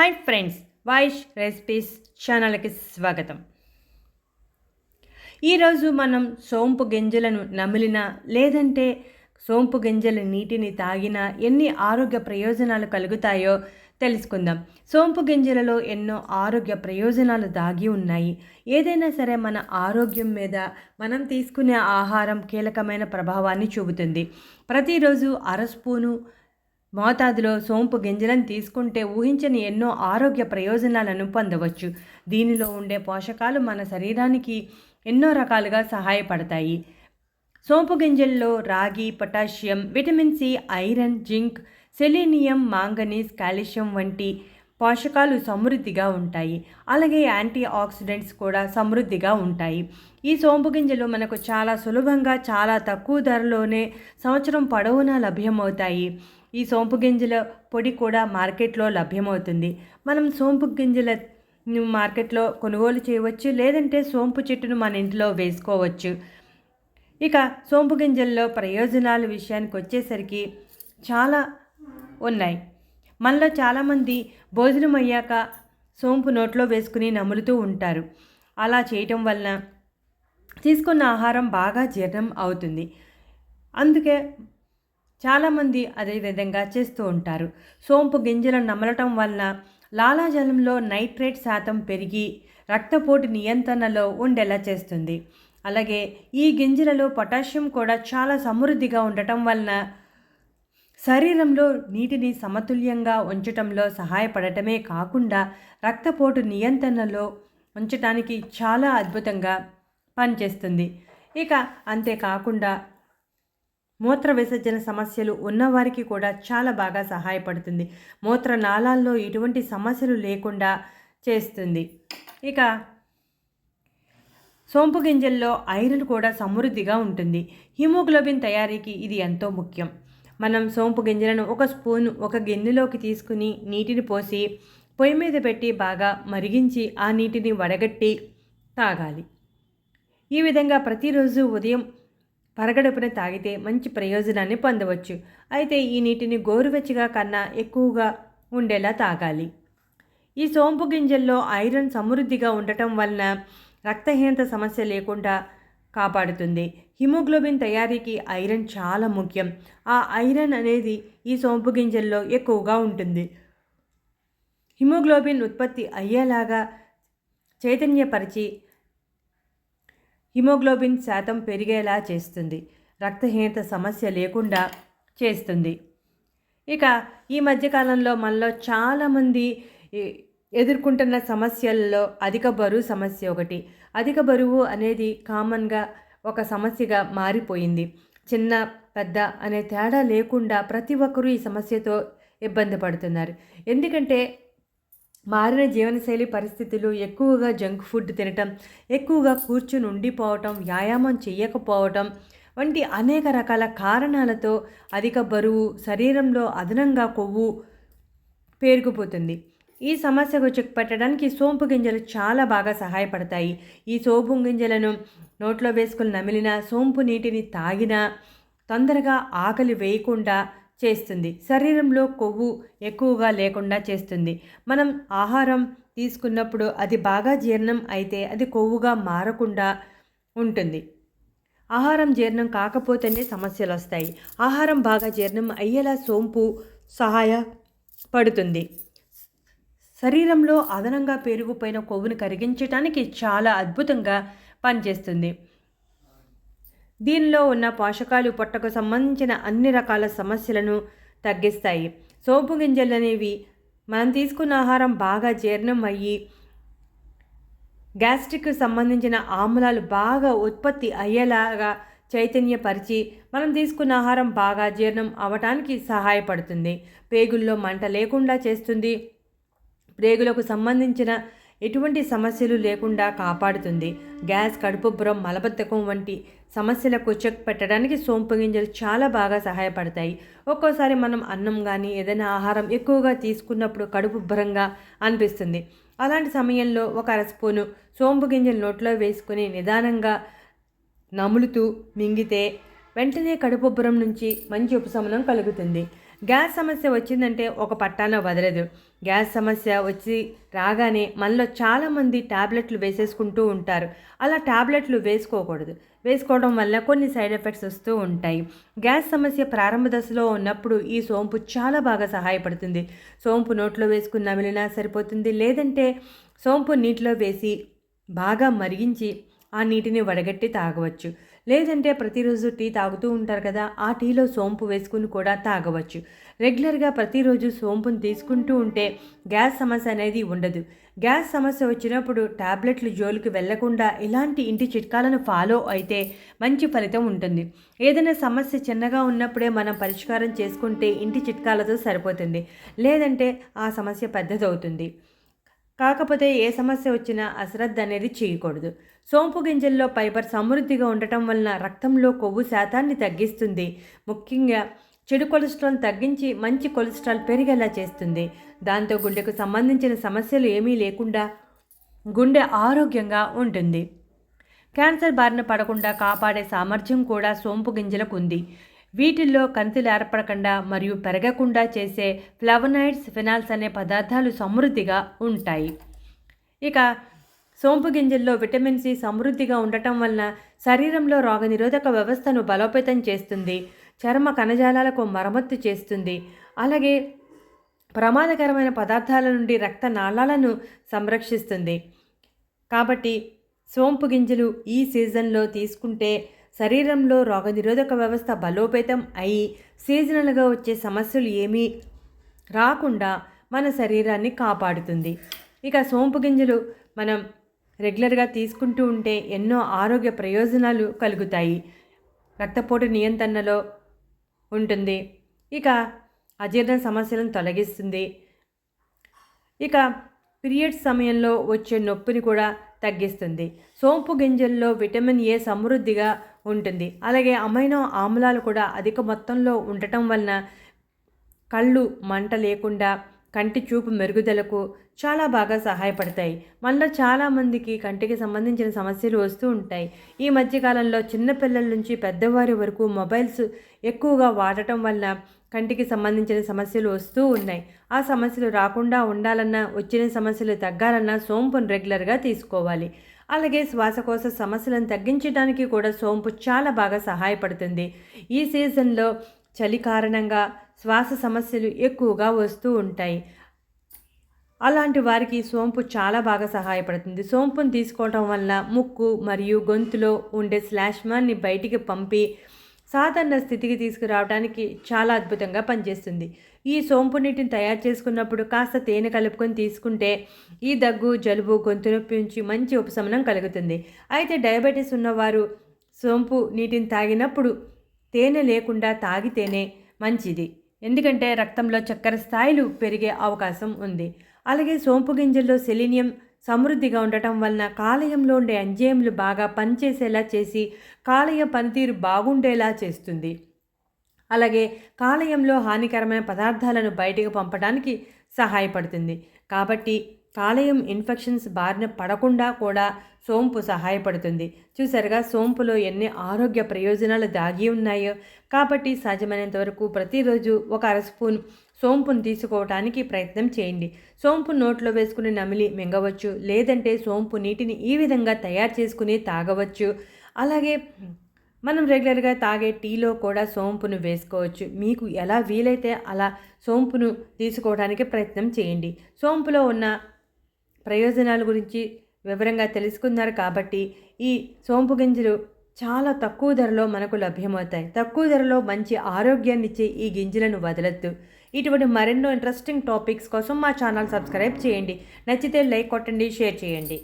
Hi friends వాయిష్ recipes ఛానల్కి స్వాగతం. ఈరోజు మనం సోంపు గింజలను నమిలినా లేదంటే సోంపు గింజల నీటిని తాగినా ఎన్ని ఆరోగ్య ప్రయోజనాలు కలుగుతాయో తెలుసుకుందాం. సోంపు గింజలలో ఎన్నో ఆరోగ్య ప్రయోజనాలు దాగి ఉన్నాయి. ఏదైనా సరే మన ఆరోగ్యం మీద మనం తీసుకునే ఆహారం కీలకమైన ప్రభావాన్ని చూపుతుంది. ప్రతిరోజు అర స్పూను మోతాదులో సోంపు గింజలను తీసుకుంటే ఊహించని ఎన్నో ఆరోగ్య ప్రయోజనాలను పొందవచ్చు. దీనిలో ఉండే పోషకాలు మన శరీరానికి ఎన్నో రకాలుగా సహాయపడతాయి. సోంపు గింజల్లో రాగి potassium vitamin C iron zinc selenium manganese calcium వంటి పోషకాలు సమృద్ధిగా ఉంటాయి. అలాగే యాంటీ ఆక్సిడెంట్స్ కూడా సమృద్ధిగా ఉంటాయి. ఈ సోంపు గింజలు మనకు చాలా సులభంగా చాలా తక్కువ ధరలోనే సంవత్సరం పొడవునా లభ్యమవుతాయి. ఈ సోంపు గింజల పొడి కూడా మార్కెట్లో లభ్యమవుతుంది. మనం సోంపు గింజల మార్కెట్లో కొనుగోలు చేయవచ్చు లేదంటే సోంపు చెట్టును మన ఇంట్లో వేసుకోవచ్చు. ఇక సోంపు గింజల్లో ప్రయోజనాల విషయానికి వచ్చేసరికి చాలా ఉన్నాయి. మనలో చాలామంది భోజనం అయ్యాక సోంపు నోట్లో వేసుకుని నములుతూ ఉంటారు. అలా చేయటం వలన తీసుకున్న ఆహారం బాగా జీర్ణం అవుతుంది. అందుకే చాలామంది అదే విధంగా చేస్తూ ఉంటారు. సోంపు గింజలను నమలటం వలన లాలాజలంలో నైట్రేట్ శాతం పెరిగి రక్తపోటు నియంత్రణలో ఉండేలా చేస్తుంది. అలాగే ఈ గింజలలో పొటాషియం కూడా చాలా సమృద్ధిగా ఉండటం వలన శరీరంలో నీటిని సమతుల్యంగా ఉంచటంలో సహాయపడటమే కాకుండా రక్తపోటు నియంత్రణలో ఉంచటానికి చాలా అద్భుతంగా పనిచేస్తుంది. ఇక అంతేకాకుండా మూత్ర విసర్జన సమస్యలు ఉన్నవారికి కూడా చాలా బాగా సహాయపడుతుంది. మూత్ర నాళాల్లో ఎటువంటి సమస్యలు లేకుండా చేస్తుంది. ఇక సోంపు గింజల్లో ఐరన్ కూడా సమృద్ధిగా ఉంటుంది. హిమోగ్లోబిన్ తయారీకి ఇది ఎంతో ముఖ్యం. మనం సోంపు గింజలను ఒక స్పూన్ ఒక గిన్నెలోకి తీసుకుని నీటిని పోసి పొయ్యి మీద పెట్టి బాగా మరిగించి ఆ నీటిని వడగట్టి తాగాలి. ఈ విధంగా ప్రతిరోజు ఉదయం పరగడుపున తాగితే మంచి ప్రయోజనాన్ని పొందవచ్చు. అయితే ఈ నీటిని గోరువెచ్చగా కన్నా ఎక్కువగా ఉండేలా తాగాలి. ఈ సోంపు గింజల్లో ఐరన్ సమృద్ధిగా ఉండటం వలన రక్తహీనత సమస్య లేకుండా కాపాడుతుంది. హిమోగ్లోబిన్ తయారీకి ఐరన్ చాలా ముఖ్యం. ఆ ఐరన్ అనేది ఈ సోంపు గింజల్లో ఎక్కువగా ఉంటుంది. హిమోగ్లోబిన్ ఉత్పత్తి అయ్యేలాగా చైతన్యపరిచి హిమోగ్లోబిన్ శాతం పెరిగేలా చేస్తుంది. రక్తహీనత సమస్య లేకుండా చేస్తుంది. ఇక ఈ మధ్యకాలంలో మనలో చాలామంది ఎదుర్కొంటున్న సమస్యల్లో అధిక బరువు సమస్య ఒకటి. అధిక బరువు అనేది కామన్గా ఒక సమస్యగా మారిపోయింది. చిన్న పెద్ద అనే తేడా లేకుండా ప్రతి ఒక్కరూ ఈ సమస్యతో ఇబ్బంది పడుతున్నారు. ఎందుకంటే మారిన జీవనశైలి పరిస్థితులు ఎక్కువగా జంక్ ఫుడ్ తినటం ఎక్కువగా కూర్చుని ఉండిపోవటం వ్యాయామం చేయకపోవటం వంటి అనేక రకాల కారణాలతో అధిక బరువు శరీరంలో అదనంగా కొవ్వు పేరుకుపోతుంది. ఈ సమస్యకు చెక్ పెట్టడానికి సోంపు గింజలు చాలా బాగా సహాయపడతాయి. ఈ సోంపు గింజలను నోట్లో వేసుకుని నమిలిన సోంపు నీటిని తాగినా తొందరగా ఆకలి వేయకుండా చేస్తుంది. శరీరంలో కొవ్వు ఎక్కువగా లేకుండా చేస్తుంది. మనం ఆహారం తీసుకున్నప్పుడు అది బాగా జీర్ణం అయితే అది కొవ్వుగా మారకుండా ఉంటుంది. ఆహారం జీర్ణం కాకపోతేనే సమస్యలు వస్తాయి. ఆహారం బాగా జీర్ణం అయ్యేలా సోంపు సహాయపడుతుంది శరీరంలో అదనంగా పెరిగిపోయిన కొవ్వును కరిగించడానికి చాలా అద్భుతంగా పనిచేస్తుంది. దీనిలో ఉన్న పోషకాలు పొట్టకు సంబంధించిన అన్ని రకాల సమస్యలను తగ్గిస్తాయి. సోపు గింజలు అనేవి మనం తీసుకున్న ఆహారం బాగా జీర్ణం అయ్యి గ్యాస్ట్రిక్ సంబంధించిన ఆమ్లాలు బాగా ఉత్పత్తి అయ్యేలాగా చైతన్యపరిచి మనం తీసుకున్న ఆహారం బాగా జీర్ణం అవటానికి సహాయపడుతుంది. పేగుల్లో మంట లేకుండా చేస్తుంది. ప్రేగులకు సంబంధించిన ఎటువంటి సమస్యలు లేకుండా కాపాడుతుంది. గ్యాస్ కడుపుబ్బరం మలబద్ధకం వంటి సమస్యలకు చెక్ పెట్టడానికి సోంపు గింజలు చాలా బాగా సహాయపడతాయి. ఒక్కోసారి మనం అన్నం కానీ ఏదైనా ఆహారం ఎక్కువగా తీసుకున్నప్పుడు కడుపుబ్బరంగా అనిపిస్తుంది. అలాంటి సమయంలో ఒక అర స్పూను సోంపు గింజలు నోట్లో వేసుకుని నిదానంగా నములుతూ మింగితే వెంటనే కడుపుబ్బరం నుంచి మంచి ఉపశమనం కలుగుతుంది. గ్యాస్ సమస్య వచ్చిందంటే ఒక పట్టాన వదలదు. గ్యాస్ సమస్య వచ్చి రాగానే మనలో చాలామంది ట్యాబ్లెట్లు వేసేసుకుంటూ ఉంటారు. అలా ట్యాబ్లెట్లు వేసుకోకూడదు. వేసుకోవడం వల్ల కొన్ని సైడ్ ఎఫెక్ట్స్ వస్తూ ఉంటాయి. గ్యాస్ సమస్య ప్రారంభ దశలో ఉన్నప్పుడు ఈ సోంపు చాలా బాగా సహాయపడుతుంది. సోంపు నోట్లో వేసుకుని నమిలినా సరిపోతుంది. లేదంటే సోంపు నీటిలో వేసి బాగా మరిగించి ఆ నీటిని వడగట్టి తాగవచ్చు. లేదంటే ప్రతిరోజు టీ తాగుతూ ఉంటారు కదా ఆ టీలో సోంపు వేసుకుని కూడా తాగవచ్చు. రెగ్యులర్గా ప్రతిరోజు సోంపును తీసుకుంటూ ఉంటే గ్యాస్ సమస్య అనేది ఉండదు. గ్యాస్ సమస్య వచ్చినప్పుడు టాబ్లెట్లు జోలికి వెళ్ళకుండా ఇలాంటి ఇంటి చిట్కాలను ఫాలో అయితే మంచి ఫలితం ఉంటుంది. ఏదైనా సమస్య చిన్నగా ఉన్నప్పుడే మనం పరిష్కారం చేసుకుంటే ఇంటి చిట్కాలతో సరిపోతుంది. లేదంటే ఆ సమస్య పెద్దదవుతుంది. కాకపోతే ఏ సమస్య వచ్చినా అశ్రద్ధ అనేది చేయకూడదు. సోంపు గింజల్లో ఫైబర్ సమృద్ధిగా ఉండటం వలన రక్తంలో కొవ్వు శాతాన్ని తగ్గిస్తుంది. ముఖ్యంగా చెడు కొలెస్ట్రాల్ తగ్గించి మంచి కొలెస్ట్రాల్ పెరిగేలా చేస్తుంది. దాంతో గుండెకు సంబంధించిన సమస్యలు ఏమీ లేకుండా గుండె ఆరోగ్యంగా ఉంటుంది. క్యాన్సర్ బారిన పడకుండా కాపాడే సామర్థ్యం కూడా సోంపు గింజలకు ఉంది. వీటిల్లో కంతులు ఏర్పడకుండా మరియు పెరగకుండా చేసే ఫ్లవనాయిడ్స్ ఫినాల్స్ అనే పదార్థాలు సమృద్ధిగా ఉంటాయి. ఇక సోంపు గింజల్లో విటమిన్ సి సమృద్ధిగా ఉండటం వలన శరీరంలో రోగనిరోధక వ్యవస్థను బలోపేతం చేస్తుంది చర్మ కణజాలాలకు మరమ్మత్తు చేస్తుంది. అలాగే ప్రమాదకరమైన పదార్థాల నుండి రక్త నాళాలను సంరక్షిస్తుంది. కాబట్టి సోంపు గింజలు ఈ సీజన్లో తీసుకుంటే శరీరంలో రోగనిరోధక వ్యవస్థ బలోపేతం అయి సీజనల్గా వచ్చే సమస్యలు ఏమీ రాకుండా మన శరీరాన్ని కాపాడుతుంది. ఇక సోంపు గింజలు మనం రెగ్యులర్గా తీసుకుంటూ ఉంటే ఎన్నో ఆరోగ్య ప్రయోజనాలు కలుగుతాయి. రక్తపోటు నియంత్రణలో ఉంటుంది. ఇక అజీర్ణ సమస్యలను తొలగిస్తుంది. ఇక పీరియడ్స్ సమయంలో వచ్చే నొప్పిని కూడా తగ్గిస్తుంది. సోంపు గింజల్లో విటమిన్ ఏ సమృద్ధిగా ఉంటుంది. అలాగే అమైనో ఆమ్లాలు కూడా అధిక మొత్తంలో ఉండటం వలన కళ్ళు మంట లేకుండా కంటి చూపు మెరుగుదలకు చాలా బాగా సహాయపడతాయి. మనలో చాలామందికి కంటికి సంబంధించిన సమస్యలు వస్తూ ఉంటాయి. ఈ మధ్యకాలంలో చిన్నపిల్లల నుంచి పెద్దవారి వరకు మొబైల్స్ ఎక్కువగా వాడటం వల్ల కంటికి సంబంధించిన సమస్యలు వస్తూ ఉన్నాయి. ఆ సమస్యలు రాకుండా ఉండాలన్నా వచ్చిన సమస్యలు తగ్గాలన్నా సోంపును రెగ్యులర్గా తీసుకోవాలి. అలాగే శ్వాసకోశ సమస్యలను తగ్గించడానికి కూడా సోంపు చాలా బాగా సహాయపడుతుంది. ఈ సీజన్లో చలి కారణంగా శ్వాస సమస్యలు ఎక్కువగా వస్తూ ఉంటాయి. అలాంటి వారికి సోంపు చాలా బాగా సహాయపడుతుంది. సోంపును తీసుకోవటం వల్ల ముక్కు మరియు గొంతులో ఉండే శ్లాష్మాన్ని బయటికి పంపి సాధారణ స్థితికి తీసుకురావడానికి చాలా అద్భుతంగా పనిచేస్తుంది. ఈ సోంపు నీటిని తయారు చేసుకున్నప్పుడు కాస్త తేనె కలుపుకొని తీసుకుంటే ఈ దగ్గు జలుబు గొంతు నొప్పి నుంచి మంచి ఉపశమనం కలుగుతుంది. అయితే డయాబెటీస్ ఉన్నవారు సోంపు నీటిని తాగినప్పుడు తేనె లేకుండా తాగితేనే మంచిది. ఎందుకంటే రక్తంలో చక్కెర స్థాయిలు పెరిగే అవకాశం ఉంది. అలాగే సోంపు గింజల్లో సెలీనియం సమృద్ధిగా ఉండటం వలన కాలేయంలో ఉండే ఎంజైమ్లు బాగా పనిచేసేలా చేసి కాలేయ పనితీరు బాగుండేలా చేస్తుంది. అలాగే కాలేయంలో హానికరమైన పదార్థాలను బయటకు పంపడానికి సహాయపడుతుంది. కాబట్టి కాలేయం ఇన్ఫెక్షన్స్ బారిన పడకుండా కూడా సోంపు సహాయపడుతుంది. చూసారుగా సోంపులో ఎన్ని ఆరోగ్య ప్రయోజనాలు దాగి ఉన్నాయో. కాబట్టి సాధ్యమైనంత వరకు ప్రతిరోజు ఒక అర స్పూన్ సోంపును తీసుకోవటానికి ప్రయత్నం చేయండి. సోంపు నోట్లో వేసుకుని నమిలి మింగవచ్చు. లేదంటే సోంపు నీటిని ఈ విధంగా తయారు చేసుకుని తాగవచ్చు. అలాగే మనం రెగ్యులర్గా తాగే టీలో కూడా సోంపును వేసుకోవచ్చు. మీకు ఎలా వీలైతే అలా సోంపును తీసుకోవడానికి ప్రయత్నం చేయండి. సోంపులో ఉన్న ప్రయోజనాల గురించి వివరంగా తెలుసుకున్నారు కాబట్టి ఈ సోంపు గింజలు చాలా తక్కువ ధరలో మనకు లభ్యమవుతాయి. తక్కువ ధరలో మంచి ఆరోగ్యాన్ని ఇచ్చే ఈ గింజలను వదలొద్దు. ఇటువంటి మరెన్నో ఇంట్రెస్టింగ్ టాపిక్స్ కోసం మా ఛానల్ సబ్స్క్రైబ్ చేయండి. నచ్చితే లైక్ కొట్టండి షేర్ చేయండి.